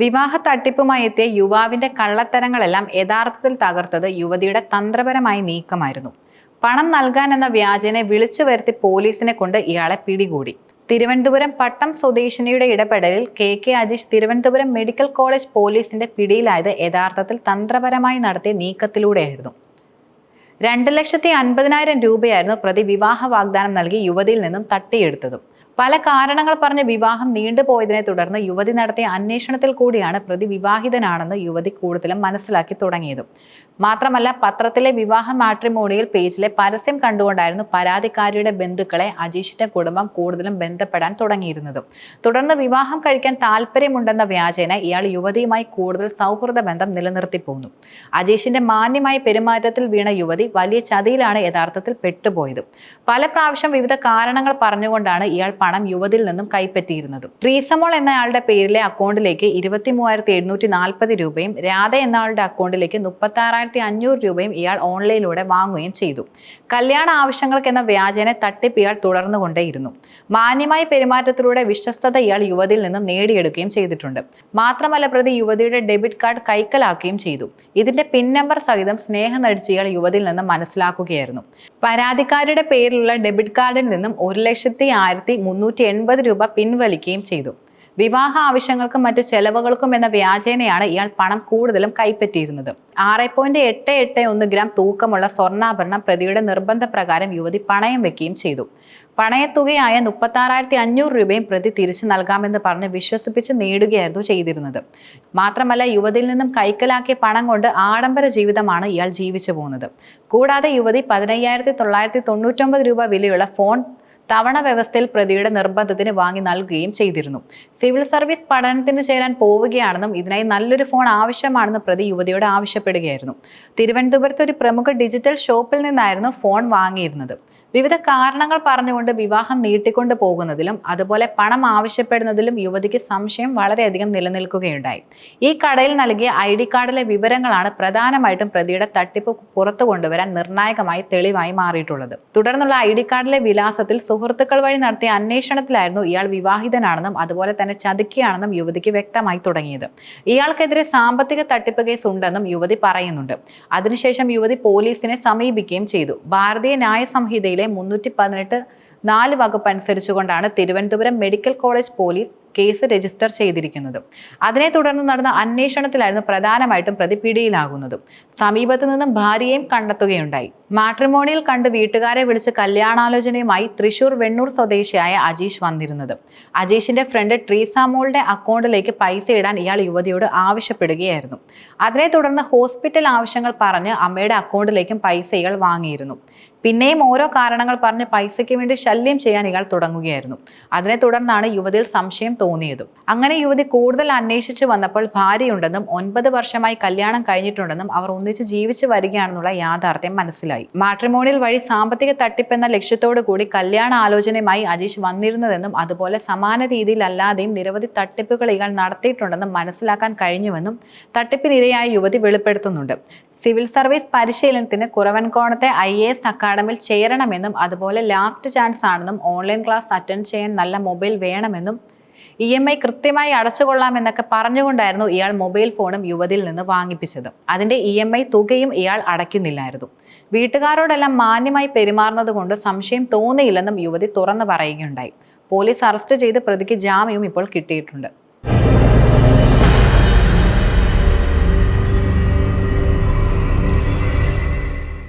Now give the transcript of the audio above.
വിവാഹ തട്ടിപ്പുമായി എത്തിയ യുവാവിന്റെ കള്ളത്തരങ്ങളെല്ലാം യഥാർത്ഥത്തിൽ തകർത്തത് യുവതിയുടെ തന്ത്രപരമായ നീക്കമായിരുന്നു. പണം നൽകാൻ എന്ന വ്യാജനെ വിളിച്ചു വരുത്തി പോലീസിനെ കൊണ്ട് ഇയാളെ പിടികൂടി. തിരുവനന്തപുരം പട്ടം സ്വദേശിനിയുടെ ഇടപെടലിൽ K K Ajeesh Thiruvananthapuram medical college പോലീസിന്റെ പിടിയിലായത് യഥാർത്ഥത്തിൽ തന്ത്രപരമായി നടത്തിയ നീക്കത്തിലൂടെയായിരുന്നു. രണ്ട് ലക്ഷത്തി അൻപതിനായിരം രൂപയായിരുന്നു പ്രതി വിവാഹ വാഗ്ദാനം നൽകി യുവതിയിൽ നിന്നും തട്ടിയെടുത്തതും. പല കാരണങ്ങൾ പറഞ്ഞ് വിവാഹം നീണ്ടുപോയതിനെ തുടർന്ന് യുവതി നടത്തിയ അന്വേഷണത്തിൽ കൂടിയാണ് പ്രതി വിവാഹിതനാണെന്ന് യുവതി കൂടുതലും മനസ്സിലാക്കി തുടങ്ങിയത്. മാത്രമല്ല പത്രത്തിലെ വിവാഹ മാട്രിമോണിയൽ പേജിലെ പരസ്യം കണ്ടുകൊണ്ടായിരുന്നു പരാതിക്കാരിയുടെ ബന്ധുക്കളെ അജീഷിന്റെ കുടുംബം കൂടുതലും ബന്ധപ്പെടാൻ തുടങ്ങിയിരുന്നത്. തുടർന്ന് വിവാഹം കഴിക്കാൻ താല്പര്യമുണ്ടെന്ന വ്യാജേന ഇയാൾ യുവതിയുമായി കൂടുതൽ സൗഹൃദ ബന്ധം നിലനിർത്തി പോന്നു. അജീഷിന്റെ മാന്യമായ പെരുമാറ്റത്തിൽ വീണ യുവതി വലിയ ചതിയിലാണ് യഥാർത്ഥത്തിൽ പെട്ടുപോയത്. പല പ്രാവശ്യം വിവിധ കാരണങ്ങൾ പറഞ്ഞുകൊണ്ടാണ് ഇയാൾ പണം യുവതിൽ നിന്നും കൈപ്പറ്റിയിരുന്നത്. ട്രീസമോൾ എന്നയാളുടെ പേരിലെ അക്കൗണ്ടിലേക്ക് ഇരുപത്തി മൂവായിരത്തി എഴുന്നൂറ്റി നാൽപ്പത് രൂപയും രാധ എന്നയാളുടെ അക്കൗണ്ടിലേക്ക് മുപ്പത്തി ആറായിരത്തി അഞ്ഞൂറ് രൂപയും ഇയാൾ ഓൺലൈനിലൂടെ വാങ്ങുകയും ചെയ്തു. കല്യാണ ആവശ്യങ്ങൾക്ക് എന്ന വ്യാജനെ തട്ടിപ്പ് ഇയാൾ തുടർന്നുകൊണ്ടേയിരുന്നു. മാന്യമായ പെരുമാറ്റത്തിലൂടെ വിശ്വസ്തത ഇയാൾ യുവതിയിൽ നിന്നും നേടിയെടുക്കുകയും ചെയ്തിട്ടുണ്ട്. മാത്രമല്ല പ്രതി യുവതിയുടെ ഡെബിറ്റ് കാർഡ് കൈക്കലാക്കുകയും ചെയ്തു. ഇതിന്റെ പിൻ നമ്പർ സഹിതം സ്നേഹം നടിച്ച് ഇയാൾ യുവതിയിൽ നിന്നും മനസ്സിലാക്കുകയായിരുന്നു. പരാതിക്കാരുടെ പേരിലുള്ള ഡെബിറ്റ് കാർഡിൽ നിന്നും ഒരു ലക്ഷത്തി ആയിരത്തി മുന്നൂറ്റി എൺപത് രൂപ പിൻവലിക്കുകയും ചെയ്തു. വിവാഹ ആവശ്യങ്ങൾക്കും മറ്റ് ചെലവുകൾക്കും എന്ന വ്യാജേനയാണ് ഇയാൾ പണം കൂടുതലും കൈപ്പറ്റിയിരുന്നത്. ആറ് പോയിന്റ് എട്ട് എട്ട് ഒന്ന് ഗ്രാം തൂക്കമുള്ള സ്വർണാഭരണം പ്രതിയുടെ നിർബന്ധപ്രകാരം യുവതി പണയം വെക്കുകയും ചെയ്തു. പണയത്തുകയായ മുപ്പത്തി ആറായിരത്തി അഞ്ഞൂറ് രൂപയും പ്രതി തിരിച്ചു നൽകാമെന്ന് പറഞ്ഞ് വിശ്വസിപ്പിച്ച് നേടുകയായിരുന്നു ചെയ്തിരുന്നത്. മാത്രമല്ല യുവതിയിൽ നിന്നും കൈക്കലാക്കിയ പണം കൊണ്ട് ആഡംബര ജീവിതമാണ് ഇയാൾ ജീവിച്ചു പോകുന്നത്. കൂടാതെ യുവതി പതിനയ്യായിരത്തി തൊള്ളായിരത്തി തൊണ്ണൂറ്റൊമ്പത് രൂപ വിലയുള്ള ഫോൺ തവണ വ്യവസ്ഥയിൽ പ്രതിയുടെ നിർബന്ധത്തിന് വാങ്ങി നൽകുകയും ചെയ്തിരുന്നു. സിവിൽ സർവീസ് പഠനത്തിന് ചേരാൻ പോവുകയാണെന്നും ഇതിനായി നല്ലൊരു ഫോൺ ആവശ്യമാണെന്ന് പ്രതി യുവതിയോട് ആവശ്യപ്പെടുകയായിരുന്നു. തിരുവനന്തപുരത്ത് ഒരു പ്രമുഖ ഡിജിറ്റൽ ഷോപ്പിൽ നിന്നായിരുന്നു ഫോൺ വാങ്ങിയിരുന്നത്. വിവിധ കാരണങ്ങൾ പറഞ്ഞുകൊണ്ട് വിവാഹം നീട്ടിക്കൊണ്ടു പോകുന്നതിലും അതുപോലെ പണം ആവശ്യപ്പെടുന്നതിലും യുവതിക്ക് സംശയം വളരെയധികം നിലനിൽക്കുകയുണ്ടായി. ഈ കടയിൽ നൽകിയ ഐ ഡി കാർഡിലെ വിവരങ്ങളാണ് പ്രധാനമായിട്ടും പ്രതിയുടെ തട്ടിപ്പ് പുറത്തു കൊണ്ടുവരാൻ നിർണായകമായി തെളിവായി മാറിയിട്ടുള്ളത്. തുടർന്നുള്ള ഐ ഡി കാർഡിലെ വിലാസത്തിൽ സുഹൃത്തുക്കൾ വഴി നടത്തിയ അന്വേഷണത്തിലായിരുന്നു ഇയാൾ വിവാഹിതനാണെന്നും അതുപോലെ തന്നെ ചതിക്കുകയാണെന്നും യുവതിക്ക് വ്യക്തമായി തുടങ്ങിയത്. ഇയാൾക്കെതിരെ സാമ്പത്തിക തട്ടിപ്പ് കേസ് ഉണ്ടെന്നും യുവതി പറയുന്നുണ്ട്. അതിനുശേഷം യുവതി പോലീസിനെ സമീപിക്കുകയും ചെയ്തു. ഭാരതീയ ന്യായ സംഹിതയിലെ മുന്നൂറ്റി പതിനെട്ട് നാല് വകുപ്പ് അനുസരിച്ചുകൊണ്ടാണ് Thiruvananthapuram medical college police case register ചെയ്തിരിക്കുന്നത്. അതിനെ തുടർന്ന് നടന്ന അന്വേഷണത്തിലായിരുന്നു പ്രധാനമായിട്ടും പ്രതി പിടിയിലാകുന്നത്. സമീപത്തു നിന്നും ഭാര്യയെയും കണ്ടെത്തുകയുണ്ടായി. മാട്രിമോണിയിൽ കണ്ട് വീട്ടുകാരെ വിളിച്ച് കല്യാണാലോചനയുമായി തൃശൂർ വെണ്ണൂർ സ്വദേശിയായ അജീഷ് വന്നിരുന്നത്. അജീഷിന്റെ ഫ്രണ്ട് ട്രീസാമോളുടെ അക്കൗണ്ടിലേക്ക് പൈസ ഇടാൻ ഇയാൾ യുവതിയോട് ആവശ്യപ്പെടുകയായിരുന്നു. അതിനെ തുടർന്ന് ഹോസ്പിറ്റൽ ആവശ്യങ്ങൾ പറഞ്ഞ് അമ്മയുടെ അക്കൗണ്ടിലേക്കും പൈസ ഇയാൾ വാങ്ങിയിരുന്നു. പിന്നെയും ഓരോ കാരണങ്ങൾ പറഞ്ഞ് പൈസയ്ക്ക് വേണ്ടി ശല്യം ചെയ്യാൻ ഇയാൾ തുടങ്ങുകയായിരുന്നു. അതിനെ തുടർന്നാണ് യുവതിയിൽ സംശയം തോന്നിയതും. അങ്ങനെ യുവതി കൂടുതൽ അന്വേഷിച്ചു വന്നപ്പോൾ ഭാര്യയുണ്ടെന്നും ഒൻപത് വർഷമായി കല്യാണം കഴിഞ്ഞിട്ടുണ്ടെന്നും അവർ ഒന്നിച്ച് ജീവിച്ചു വരികയാണെന്നുള്ള യാഥാർത്ഥ്യം മനസ്സിലായി. മാട്രിമോണിയൽ വഴി സാമ്പത്തിക തട്ടിപ്പെന്ന ലക്ഷ്യത്തോടു കൂടി കല്യാണ ആലോചനയുമായി അജീഷ് വന്നിരുന്നതെന്നും അതുപോലെ സമാന രീതിയിലല്ലാതെയും നിരവധി തട്ടിപ്പുകൾ ഇയാൾ നടത്തിയിട്ടുണ്ടെന്നും മനസ്സിലാക്കാൻ കഴിഞ്ഞുവെന്നും തട്ടിപ്പിനിരയായ യുവതി വെളിപ്പെടുത്തുന്നുണ്ട്. സിവിൽ സർവീസ് പരിശീലനത്തിന് കുറവൻകോണത്തെ ഐ എ എസ് അക്കാഡമിയിൽ ചേരണമെന്നും അതുപോലെ ലാസ്റ്റ് ചാൻസ് ആണെന്നും ഓൺലൈൻ ക്ലാസ് അറ്റൻഡ് ചെയ്യാൻ നല്ല മൊബൈൽ വേണമെന്നും ഇ എം ഐ കൃത്യമായി അടച്ചുകൊള്ളാമെന്നൊക്കെ പറഞ്ഞുകൊണ്ടായിരുന്നു ഇയാൾ മൊബൈൽ ഫോണും യുവതിയിൽ നിന്ന് വാങ്ങിപ്പിച്ചത്. അതിന്റെ ഇ എം ഐ തുകയും ഇയാൾ അടയ്ക്കുന്നില്ലായിരുന്നു. വീട്ടുകാരോടെല്ലാം മാന്യമായി പെരുമാറുന്നത് കൊണ്ട് സംശയം തോന്നിയില്ലെന്നും യുവതി തുറന്നു പറയുകയുണ്ടായി. പോലീസ് അറസ്റ്റ് ചെയ്ത് പ്രതിക്ക് ജാമ്യവും ഇപ്പോൾ കിട്ടിയിട്ടുണ്ട്.